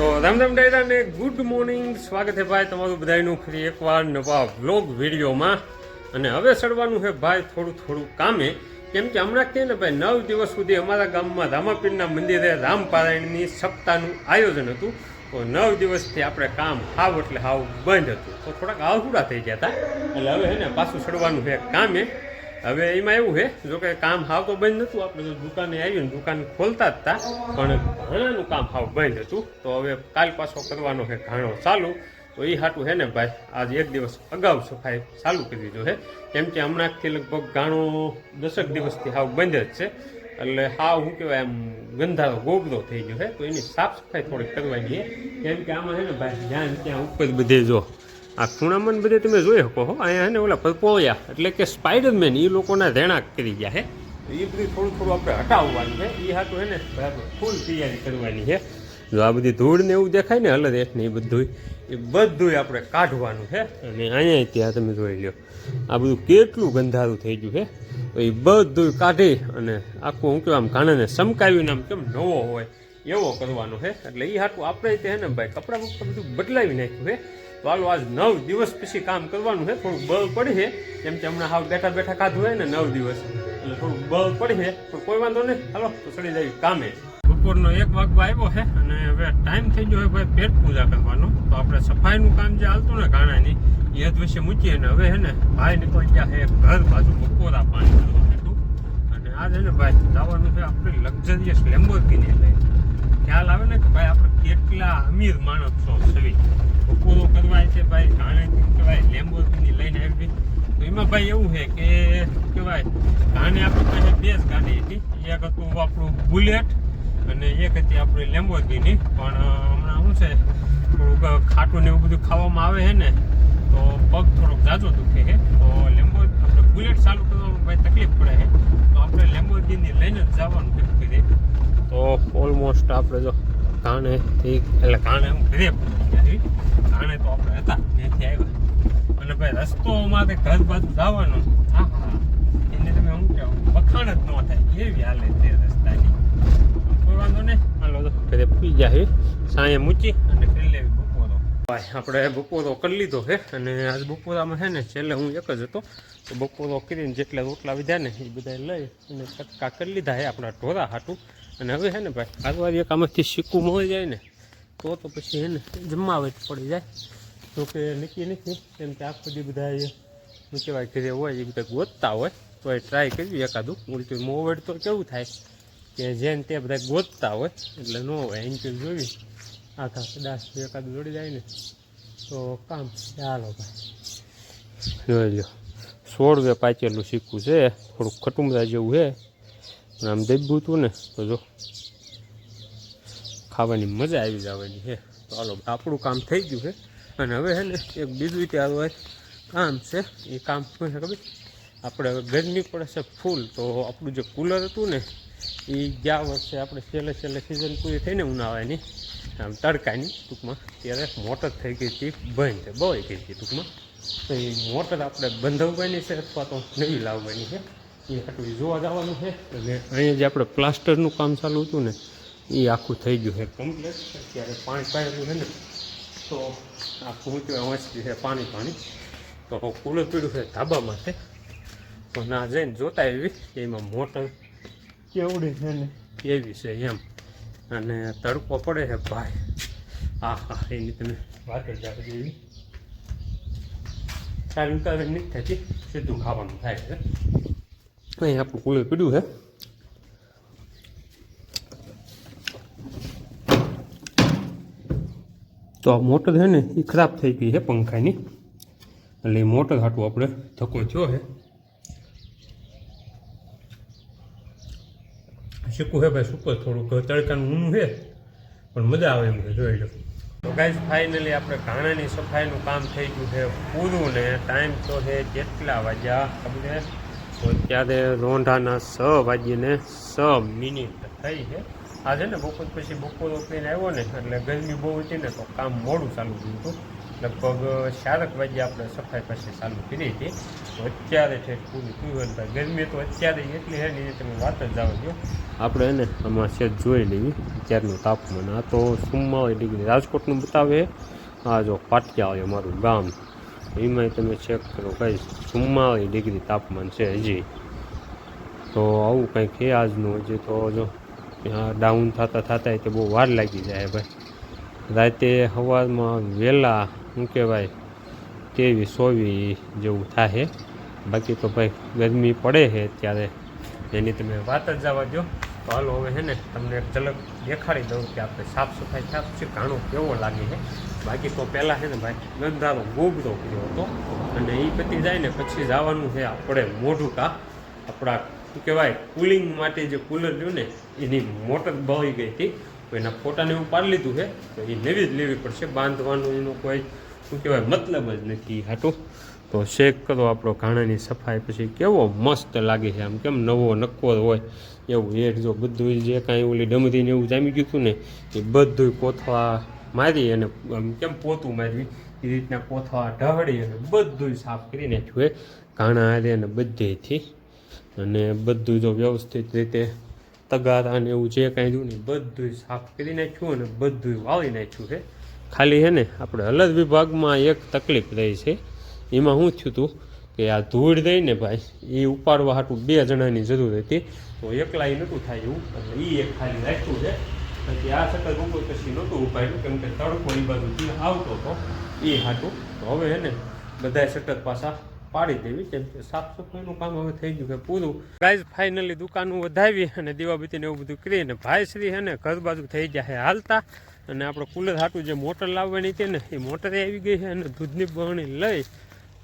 તો રામ રામ ડાયરા ને good morning સ્વાગત છે ભાઈ તમારું બધાનું ફરી એકવાર નવા વ્લોગ વિડીયોમાં. અને હવે સડવાનું છે ભાઈ થોડું થોડું કામે. કેમ કે હમણાં કહે ને ભાઈ નવ દિવસ સુધી અમારા ગામમાં રામાપીરના મંદિરે રામપારાયણની સપ્તાહનું આયોજન હતું. તો નવ દિવસથી આપણે કામ હાવ એટલે હાવ બંધ હતું. તો થોડાક આહુડા થઈ ગયા હતા. એટલે હવે હે ને પાછું સડવાનું છે કામે. હવે એમાં એવું છે, જો કે કામ હાવ તો બંધ નહોતું આપણે તો દુકાને આવ્યું ને, દુકાન ખોલતા જ હતા પણ ઘણાનું કામ હાવ બંધ હતું. તો હવે કાલ પાછો કરવાનો છે ઘાણો ચાલુ. તો એ હાટું છે ને ભાઈ, આજે એક દિવસ અગાઉ સફાઈ ચાલુ કરી દીધો છે. કેમ કે હમણાંથી લગભગ ઘાણો દસેક દિવસથી હાવ બંધ જ છે. એટલે હાવ શું કહેવાય આમ ગંધારો ગોબરો થઈ ગયો છે. તો એની સાફ સફાઈ થોડીક કરવાની છે. કેમ કે આમાં છે ને ભાઈ, ધ્યાન ત્યાં ઉપર બધે જો આ ખૂણામાં બધે તમે જોઈ શકો હો. અહીંયા છે ને ઓલા પપોયા એટલે કે સ્પાઈડરમેન એ લોકોના રહેણાંક કરી ગયા છે. એ બધું થોડું થોડું આપણે હટાવવાનું છે. એ હાટું હે ને ફૂલ તૈયારી કરવાની છે. જો આ બધી ધૂળ ને એવું દેખાય ને અલગ ને એ બધું એ બધું આપણે કાઢવાનું છે. અને અહીંયા ત્યાં તમે જોઈ લ્યો, આ બધું કેટલું ગંધારું થઈ ગયું છે. તો એ બધું કાઢી અને આખું હું કહેવાય આમ કાણાને સમકાવીને આમ કેમ નવો હોય, એવો કરવાનો છે. એટલે એ હાટું આપણે તે હે ને ભાઈ કપડાં બપડા બધું બદલાવી નાખ્યું છે. હાલો આજ નવ દિવસ પછી કામ કરવાનું છે થોડું બળ પડી છે. કેમ કે હમણાં હાવ બેઠા બેઠા ખાધું હોય ને, નવ દિવસ. એટલે થોડું બળ પડી છે, પણ કોઈ વાંધો નહીં. હાલો, તો ચડી જાય કામે. બપોરનો એક વાગવા આવ્યો છે, અને હવે ટાઈમ થઈ ગયો ભાઈ પેટ પૂજા કરવાનો. તો આપણે સફાઈનું કામ જે હાલતું ને ગાણાની એ જ વિશે મૂકીએ ને હવે હે ને, ભાઈ નીકળી ગયા છે ઘર બાજુ બપોરા પાણી હતું. અને આજે ને ભાઈ, જવાનું છે આપણે લક્ઝરિયસ લેમ્બોર્ગિની લઈને. ખ્યાલ આવે ને કે ભાઈ આપણે કેટલા અમીર માણસ છો. સવી બપોરો કરવાય છે ભાઈ ગાણે કહેવાય લેમ્બોર્ગિની લઈને આવી તો એમાં ભાઈ એવું છે કે કહેવાય ગાણે આપણી પાસે બે જ ગાડી હતી. એક હતું આપણું બુલેટ અને એક હતી આપણી લેમ્બોર્ગિની પણ હમણાં શું છે, થોડુંક ખાટું ને એવું બધું ખાવામાં આવે છે ને, તો પગ થોડોક જાજો દુખે છે. તો લેમ્બો આપણે બુલેટ ચાલુ કરવાનું ભાઈ તકલીફ પડે છે. તો આપણે લેમ્બોર્ગિની લઈને જ જવાનું છે ઘરે તો ઓલમોસ્ટ આપણે જો કાણેથી એટલે કાણે હું ઘરે કાણે તો આપણે હતા, ત્યાંથી આવ્યા. અને ભાઈ રસ્તો અમારે ઘર બાજુ જવાનું હા હા. એને તમે શું કહો? વખાણ જ ન થાય. એવી હાલે તે રસ્તાની? કોઈ વાંધો નહીં. હાલો, તો ઘરે પી જાય સાંજે મૂકી અને કરી લેવી બપોરો. ભાઈ, આપણે બપોરો કરી લીધો છે અને આજ બપોરામાં છે ને, છેલ્લે હું એક જ હતો. તો બપોરો કરીને જેટલા રોટલા વિધા ને, એ બધા લઈ અને કટકા કરી લીધા છે આપણા ઢોરા હાટું. અને હવે છે ને, ભાઈ કારવારી એક આમાંથી શીખવું મળી જાય ને, તો તો પછી એને જમવા પડી જાય. તો કે નક્કી નથી કેમ કે આખો દી બધા શું કહેવાય, ઘરે હોય એ બધા ગોતતા હોય, તો એ ટ્રાય કરવી એકાદું. ઉલટું મોવડ તો કેવું થાય કે જેને તે બધા ગોતતા હોય, એટલે ન હોય એમ કે જોવી. આખા કદાચ એકાદું જોડી જાય ને, તો કામ ચાલો ભાઈ. જોઈ લો સોળવે પાચેલું શીખવું છે, થોડુંક ખટુમરા જેવું છે. અને આમ દબ્યું હતું ને, તો જો. ખાવાની મજા આવી જવાની છે. તો હાલો, આપણું કામ થઈ ગયું છે. અને હવે છે ને એક બીજું ત્યાં હોય. કામ છે, એ કામ શું છે ખબર? આપણે હવે ગરમી પડે છે ફૂલ. તો આપણું જે કુલર હતું ને, એ ગયા વર્ષે આપણે છેલ્લે છેલ્લે સિઝન પૂરી થઈને ઉનાળાની, આમ તડકાની ટૂંકમાં. ત્યારે મોટર થઈ ગઈ હતી, બંધ. બહુ ગઈ હતી ટૂંકમાં. તો એ મોટર આપણે બંધાવવાની છે અથવા તો નવી લાવવાની છે. એ આટલું જોવા જવાનું છે. અને અહીંયા જે આપણે પ્લાસ્ટરનું કામ ચાલુ હતું ને, એ આખું થઈ ગયું છે કમ્પ્લેટ અત્યારે પાણી પાયેલું છે ને તો આખું પહોંચ્યો વાંચતી છે પાણી પાણી. તો કુલર પીડ્યું છે ધાબા માટે. તો ના જઈને જોતા એવી એમાં મોટર કેવડી છે ને એવી છે એમ. અને તડકો પડે છે ભાઈ. હા હા એની તમે વાત જ આવે એવી સારું ઉતાવળ નથી થતી. સીધું ખાવાનું થાય છે. અહીં આપણું કુલર પીડ્યું છે. તો આ મોટર છે ને એ ખરાબ થઈ ગઈ છે પંખાની. એટલે એ મોટર હાટું આપણે ધક્કો થયો છે. શીખવું છે ભાઈ સુપર થોડુંક તડકાનું ઊનું છે, પણ મજા આવે એમ છે, જોઈ લો. તો ગાઈઝ ફાઇનલી આપણે ઘાણાની સફાઈનું કામ થઈ ગયું છે પૂરું ને ટાઈમ તો છે કેટલા વાગ્યા છે તો અત્યારે રોંઢાના છ વાગીને છ મિનિટ થઈ છે. આ છે ને બપોર પછી બપોર પીને આવ્યો ને, એટલે ગરમી બહુ હતી ને તો કામ મોડું ચાલુ થયું હતું. લગભગ ચારક વાગ્યે આપણે સફાઈ પછી ચાલુ કરી હતી. તો અત્યારે છે પૂરું થયું ભાઈ, ગરમી તો અત્યારે એટલી એ તમે વાત જ જાવ જો આપણે એને આમાં છે જોઈ લેવી. અત્યારનું તાપમાન, આ તો ચુમ્માળીસ ડિગ્રી. રાજકોટનું બતાવે. આ જો પાટિયા અમારું ગામ. એમાંય તમે ચેક કરો કઈ ચુમ્માળીસ ડિગ્રી તાપમાન છે હજી. તો આવું કંઈક છે આજનું, હજી તો જો ડાઉન થતા થતા તે બહુ વાર લાગી જાય ભાઈ. રાતે સવારમાં વહેલા શું કહેવાય, તેવી સોવી જેવું થાય બાકી તો ભાઈ ગરમી પડે છે ત્યારે એની તમે વાત જ જવા દો તો હાલો હવે છે ને તમને એક ઝલક દેખાડી દઉં કે આપણે સાફ સફાઈ સાફ છે, ઘાણો કેવો લાગે છે. બાકી તો પહેલાં છે ને ભાઈ, ગંધારો ગોબરો કર્યો હતો. અને એ પતી જાય ને પછી જવાનું છે આપણે મોઢું કા, આપણા શું કહેવાય? કુલિંગ માટે જે કુલર રહ્યું ને, એની મોટર બળી ગઈ હતી. એના ફોટાને એવું પાડી લીધું છે. તો એ નવી જ લેવી પડશે. બાંધવાનું એનો કોઈ, શું કહેવાય, મતલબ જ નથી હાટું. તો શેક કરો આપણો ઘાણાની સફાઈ. પછી કેવો મસ્ત લાગે છે. આમ કેમ નવો નક્કોર હોય. એવું એ જો બધું જે કાંઈ ઓલી ડમરીને એવું જામી ગયું હતું ને, એ બધું કોથળા મારી અને આમ કેમ પોતું મારી એ રીતના કોથળા ઢહળી અને બધું સાફ કરી નાખ્યું એ ઘાણા હારે અને બધેથી. અને બધું જો વ્યવસ્થિત રીતે તગારા ને એવું જે કાંઈ જોયું ને બધું સાફ કરી નાખ્યું અને બધું વાળી નાખ્યું છે. ખાલી છે ને આપણે અલગ વિભાગમાં એક તકલીફ રહી છે. એમાં શું થયું હતું કે આ ધૂળ રહી ને ભાઈ, એ ઉપાડવા હાટું બે જણાની જરૂર હતી. તો એકલાય નહોતું થાય એવું, એટલે એ એક ખાલી રાખ્યું છે. પછી આ સકલ રૂપો પછી નહોતું ઉપાડ્યું, કેમ કે તડકો એ બાજુ આવતો હતો એ હાટું. તો હવે હે ને બધા સતત પાછા પાડી દેવી, કેમ કે સાફ સફાઈનું કામ હવે થઈ ગયું કે પૂરું. ગાઈઝ ફાઇનલી દુકાનું વધાવી અને દીવાબત્તીને એવું બધું કરીને ભાઈ શ્રી છે ને ઘર બાજુ થઈ જાય હાલતા. અને આપણે કુલર હાટું જે મોટર લાવવાની હતી ને, એ મોટરે આવી ગઈ છે અને દૂધની બહણી લઈ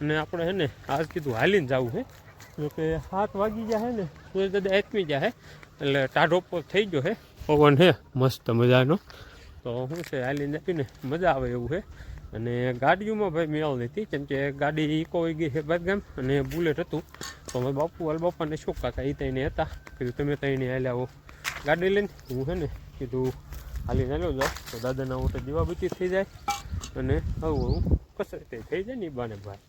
અને આપણે છે ને આજ કીધું હાલીને જવું છે જોકે હાથ વાગી જાય ને સૂરજ દાદા આથમી જાય એટલે ટાઢો પર થઈ ગયો છે. પવન છે મસ્ત મજાનો. તો શું છે હાલીને આપીને મજા આવે એવું છે અને ગાડીઓમાં ભાઈ મેળ નથી કેમ કે ગાડી ઇકો વહી ગઈ છે બાદગામ અને બુલેટ હતું. તો અમે બાપુ હાલ બાપાને શું કાકા એ તઈને હતા. કીધું, તમે તઈને હાલ્યા આવો. ગાડી લઈને હું છે ને, કીધું, હાલીને હાલ્યો જાઉં. તો દાદાના ઓટે દીવાબત્તી થઈ જાય અને આવું આવું કસરત થઈ જાય ને બાને ભાઈ.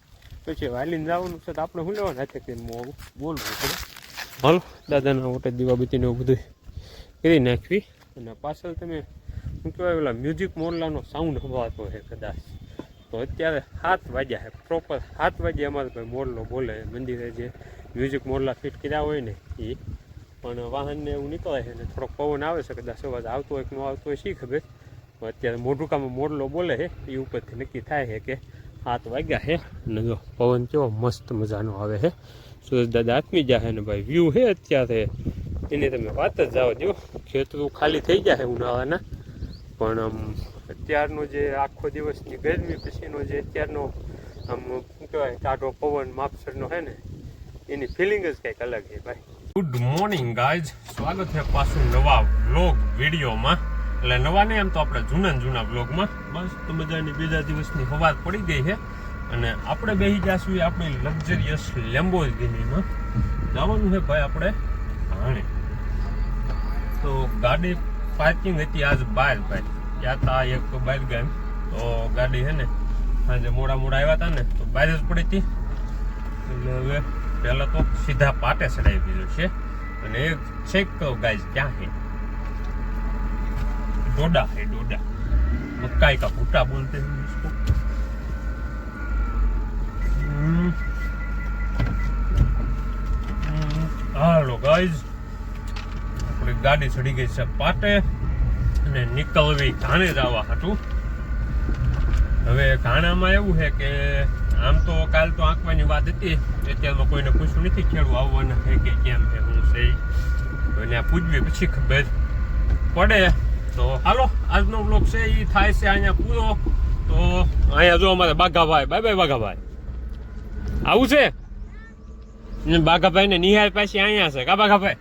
પછી હાલીને જવાનું છે તો આપણે શું લેવાના? છે કરીને હું બોલવું છે. હાલો, દાદાના ઓટે દીવાબત્તીને એવું બધું કરી નાખવી અને પાછળ તમે શું કહેવાય ઓલા મ્યુઝિક મોરલાનો સાઉન્ડ સંભળાતો છે કદાચ. તો અત્યારે સાત વાગ્યા છે પ્રોપર સાત વાગ્યા અમારે ભાઈ મોરલો બોલે, મંદિરે જે મ્યુઝિક મોરલા ફિટ કર્યા હોય ને એ પણ વાહનને એવું નીકળે છે ને થોડોક પવન આવે છે, કદાચ અવાજ આવતો હોય કે ન આવતો હોય, શી ખબર. અત્યારે મોઢુકામાં મોરલો બોલે છે એ ઉપરથી નક્કી થાય છે કે સાત વાગ્યા છે અને જો પવન કેવો મસ્ત મજાનો આવે છે. સુરજ દાદા આત્મી જાય ને ભાઈ વ્યૂ છે અત્યારે. એની તમે વાત જ જાઓ દો ખેતરું ખાલી થઈ જાય ઉનાળાના. પણ આમ અત્યારનો જે આખો દિવસની ગરમી, પછીનો જે અત્યારનો આમ શું કહેવાય ટાઢો પવન, માપસરનો છે ને, એની ફિલિંગ જ કંઈક અલગ છે ભાઈ. ગુડ મોર્નિંગ ગાઈઝ સ્વાગત છે પાછું નવા વ્લોગ વિડીયોમાં. એટલે નવા નહીં એમ તો આપણે જૂના જૂના વ્લોગમાં બસ, તો મજાની બીજા દિવસની હવા પડી ગઈ છે. અને આપણે બેસી જશું આપણી લક્ઝરિયસ લેમ્બોર્ગિનીમાં જવાનું છે ભાઈ આપણે હાણે તો ગાડી પાર્કિંગ હતી આજ બહાર ભાઈ. ત્યાં તા એક બહાર ગામ. તો ગાડી છે ને, સાંજે મોડા મોડા આવ્યા હતા ને, તો બહાર જ પડી હતી. એટલે હવે પહેલાં તો સીધા પાટે ચડાવી દીધું છે. અને એ ચેક કરો ગાય ક્યાં છે ડોડા હે, ડોડા. મકાઈ કા ભૂટા બોલતે હાલો, ગાઈઝ. આપણી ગાડી ચડી ગઈ છે પાટે અને નીકળવી ઘાણે જવા હતું હવે ઘાણામાં એવું છે કે આમ તો કાલ તો આંકવાની વાત હતી, અત્યારમાં કોઈને પૂછવું નથી ખેડૂ આવવાના છે કે કેમ છે હું છે આ પૂછવી પછી ખબર પડે. તો હાલો, આજનો બ્લોગ છે એ થાય છે અહીંયા પૂરો. તો અહીંયા જો અમારે બાઘાભાઈ, બાય બાય બાઘાભાઈ. આવું છે? બાઘાભાઈ ને નિહાર પાછી અહીંયા છે. કા બાઘાભાઈ?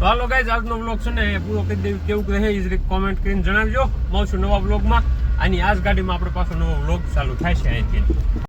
તો હાલો ગાઈઝ આજનો બ્લોગ છે ને પૂરો કરી દેવું. કેવું એ રીતે કોમેન્ટ કરીને જણાવજો. મળશું નવા બ્લોગમાં આની આજ ગાડીમાં આપણે પાછો નવો બ્લોગ ચાલુ થાય છે અહીંથી.